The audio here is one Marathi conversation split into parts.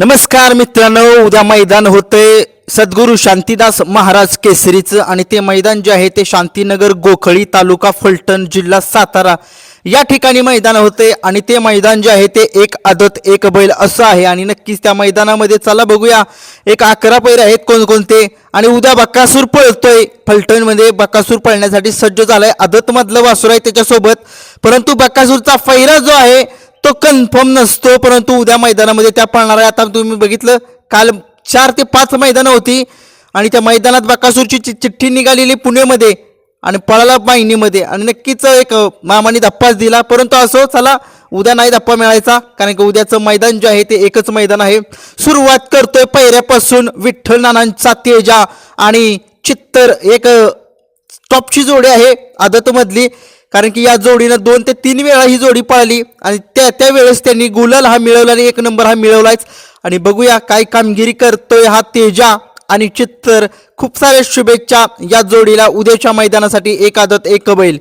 नमस्कार मित्रांनो उद्या मैदान होतंय. सद्गुरू शांतीदास महाराज केसरीचं आणि ते मैदान जे आहे ते शांतीनगर गोखळी तालुका फलटण जिल्हा सातारा या ठिकाणी मैदान होते आणि ते मैदान जे आहे ते एक आदत एक बैल असं आहे. आणि नक्कीच त्या मैदानामध्ये चला बघूया. एक अकरा पैर आहेत कोणकोणते? आणि उद्या बक्कासूर पळतोय. फलटणमध्ये बक्कासूर पळण्यासाठी सज्ज झालाय. आदतमधलं वासूर आहे त्याच्यासोबत. परंतु बक्कासूरचा फैरा जो आहे तो कन्फर्म नसतो परंतु उद्या मैदानामध्ये त्या पळणार आहे आता तुम्ही बघितलं काल चार ते पाच मैदानं होती आणि त्या मैदानात बकासूरची चिठ्ठी निघालेली पुणेमध्ये आणि पळाला माहिनीमध्ये आणि नक्कीच एक मामाने धप्पाच दिला परंतु असो चला उद्या नाही धप्पा मिळायचा कारण की उद्याचं मैदान जे आहे ते एकच मैदान आहे. सुरुवात करतोय पहिऱ्यापासून विठ्ठल नानांचा तेजा आणि चित्तर एक टॉपची जोडी आहे आदतमधली. कारण की या जोडीनं दोन ते तीन वेळा ही जोडी पाळली आणि त्या त्यावेळेस त्यांनी गुलाल हा मिळवला आणि एक नंबर हा मिळवलाच आणि बघूया काय कामगिरी करतोय हा तेजा आणि चित्तर. खूप साऱ्या शुभेच्छा या जोडीला उद्याच्या मैदानासाठी. एक आदत एक बैल.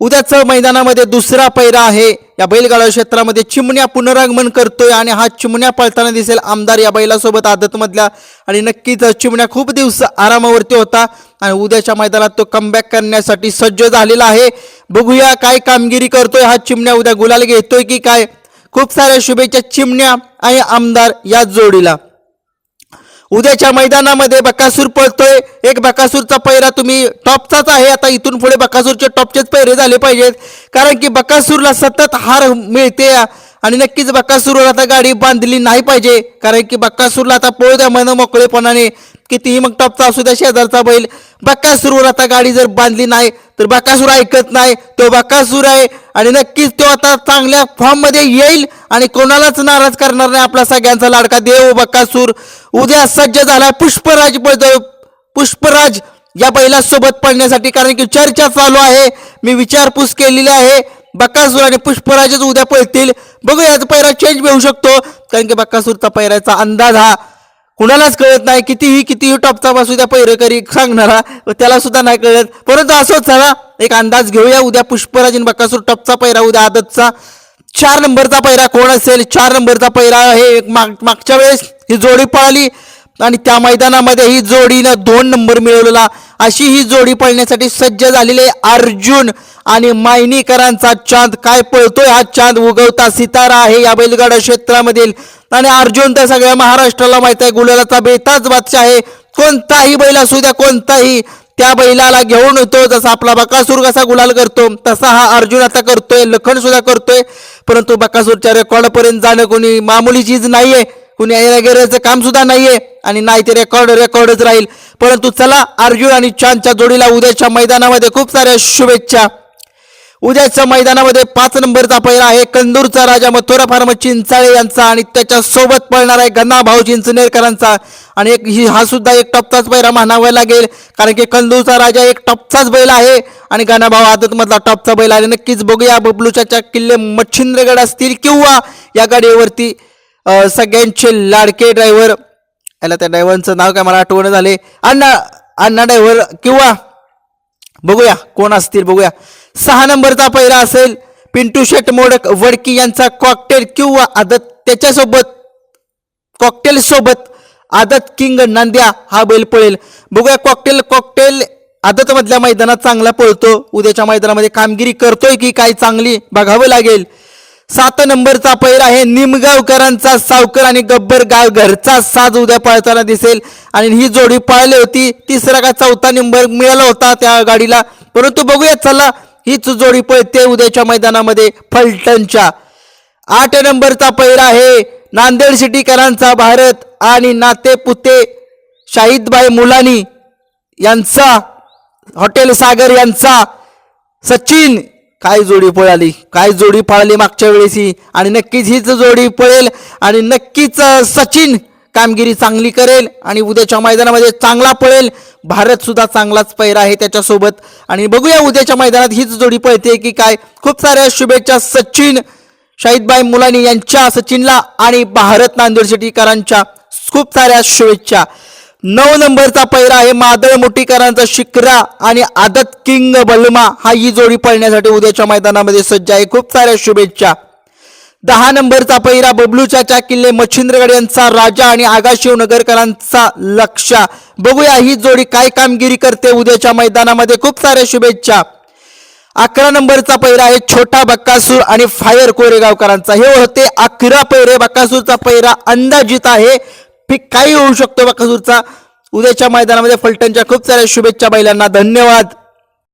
उद्याच मैदानामध्ये दुसरा पैरा आहे. या बैलगाडा क्षेत्रामध्ये चिमण्या पुनरागमन करतोय आणि हा चिमण्या पळताना दिसेल आमदार या बैलासोबत आदतमधल्या. आणि नक्कीच चिमण्या खूप दिवस आरामावरती होता. आणि उद्याच्या मैदानात तो कमबॅक करण्यासाठी सज्ज झालेला आहे. बघूया काय कामगिरी करतोय हा चिमण्या. उद्या गुलाल घेतोय की काय? खूप साऱ्या शुभेच्छा चिमण्या आणि आमदार या जोडीला. उद्याच्या मैदानामध्ये बकासूर पळतोय. एक बकासूरचा पैरा तुम्ही टॉपचाच आहे. आता इथून पुढे बकासूरचे टॉपचेच पैरे झाले पाहिजेत. कारण की बकासूरला सतत हार मिळते. आणि नक्कीच बक्कासूरवर आता गाडी बांधली नाही पाहिजे. कारण की बक्कासूरला आता पळू द्या मन मोकळेपणाने. कितीही मग टॉपचा असू द्या शेजारचा बैल. बक्कासूरवर आता गाडी जर बांधली नाही तर बक्कासूर ऐकत नाही. तो बक्कासूर आहे आणि नक्कीच तो आता चांगल्या फॉर्ममध्ये येईल आणि कोणालाच नाराज करणार नाही आपला सगळ्यांचा लाडका देव बक्कासूर. उद्या सज्ज झाला पुष्पराज पळतोय पुष्पराज या बैलासोबत पडण्यासाठी कारण की चर्चा चालू आहे. मी विचारपूस केलेली आहे. बकासूर आणि पुष्पराजच उद्या पळतील. बघूया याचा पैरा चेंज होऊ शकतो. कारण की बक्कासूरचा पैराचा अंदाज हा कुणालाच कळत नाही. कितीही कितीही टॉपचा बसू द्या पैरकरी सांगणारा व त्याला सुद्धा नाही कळत. परंतु असं झाला एक अंदाज घेऊया. उद्या पुष्पराज आणि बक्कासूर टॉपचा पैरा उद्या आदतचा. चार नंबरचा पैरा कोण असेल? चार नंबरचा पैरा हे एक माग मागच्या वेळेस ही जोडी पळाली. आणि त्या मैदानामध्ये ही जोडीनं दोन नंबर मिळवलेला अशी ही जोडी पळण्यासाठी सज्ज झालेले अर्जुन आणि मायनीकरांचा चांद काय पळतोय हा चांद उगवता सितारा आहे या बैलगाडा क्षेत्रामधील. आणि अर्जुन तर सगळ्या महाराष्ट्राला माहीत आहे गुलालाचा बेताच बादशाह आहे. कोणताही बैल असू द्या कोणताही त्या बैलाला घेऊन येतो. जसा आपला बकासूर कसा गुलाल करतो तसा हा अर्जुन आता करतोय लखन सुद्धा करतोय. परंतु बकासूरच्या रेकॉर्ड पर्यंत जाणं कोणी मामूली चीज नाहीये. कुणी गेल्याचं काम सुद्धा नाहीये आणि नाही ते रेकॉर्ड रेकॉर्डच राहील. परंतु चला अर्जुन आणि चांदच्या जोडीला उद्याच्या मैदानामध्ये खूप साऱ्या शुभेच्छा. उद्याच्या मैदानामध्ये पाच नंबरचा पहिला आहे. कंदूरचा राजा मथुरा फार्म चिंचाळे यांचा आणि त्याच्या सोबत पळणार आहे गन्ना भाऊ चिंचनेरकरांचा आणि एक ही हा सुद्धा एक टॉपचाच पैरा म्हणावा लागेल. कारण की कंदूरचा राजा एक टॉपचाच बैल आहे. आणि गणा भाऊ आदतमधला टॉपचा बैल आहे. नक्कीच बघूया बबलूच्या किल्ले मच्छिंद्रगड असतील किंवा या गाडीवरती सगळ्यांचे लाडके ड्रायव्हर याला त्या ड्रायव्हरचं नाव काय मला आठवण झाले. अण्णा अण्णा ड्रायव्हर किंवा बघूया कोण असतील बघूया. सहा नंबरचा पहिला असेल पिंटू शेट मोडक वडकी यांचा कॉकटेल किंवा आदत त्याच्यासोबत कॉकटेल सोबत आदत किंग नांद्या हा बैल पळेल. बघूया कॉकटेल कॉकटेल आदत मधल्या मैदानात चांगला पळतो. उद्याच्या मैदानामध्ये कामगिरी करतोय की काय चांगली बघावं लागेल. सात नंबरचा पैर आहे निमगावकरांचा सावकर आणि गब्बर गाव घरचा साज उद्या पळताना दिसेल. आणि ही जोडी पळली होती. तिसरा का चौथा नंबर मिळाला होता त्या गाडीला. परंतु बघूया चला हीच जोडी पळते उद्याच्या मैदानामध्ये फलटणच्या. आठ नंबरचा पैर आहे नांदेड सिटीकरांचा भारत आणि नाते पुते शाहिदबाई मुलानी यांचा हॉटेल सागर यांचा सचिन काय जोडी पळाली? काय जोडी पळाली मागच्या वेळेसी आणि नक्कीच हीच जोडी पळेल आणि नक्कीच सचिन कामगिरी चांगली करेल आणि उद्याच्या मैदानामध्ये चांगला पळेल. भारत सुद्धा चांगलाच पैरा आहे त्याच्यासोबत. आणि बघूया उद्याच्या मैदानात हीच जोडी पळते की काय. खूप साऱ्या शुभेच्छा सचिन शाहिदबाई मुलानी यांच्या सचिनला आणि भारत नांदेड शेटीकरांच्या खूप साऱ्या शुभेच्छा. नऊ नंबरचा पैरा आहे मादळ मुठीकरांचा शिकरा आणि आदत किंग बलमा. हा ही जोडी पळण्यासाठी उद्याच्या मैदानामध्ये सज्ज आहे. खूप साऱ्या शुभेच्छा. दहा नंबरचा पहिरा बबलूच्या किल्ले मच्छिंद्रगड यांचा राजा आणि आगाशिव नगरकरांचा लक्षा. बघूया ही जोडी काय कामगिरी करते उद्याच्या मैदानामध्ये. खूप साऱ्या शुभेच्छा. अकरा नंबरचा पहिरा आहे छोटा बक्कासूर आणि फायर कोरेगावकरांचा. हे होते अकरा पहिरे. बक्कासूरचा पहिरा अंदाजित आहे. पीक काही होऊ शकतो बक्कासूरचा उद्याच्या मैदानामध्ये फलटणच्या खूप साऱ्या शुभेच्छा बैलांना. धन्यवाद.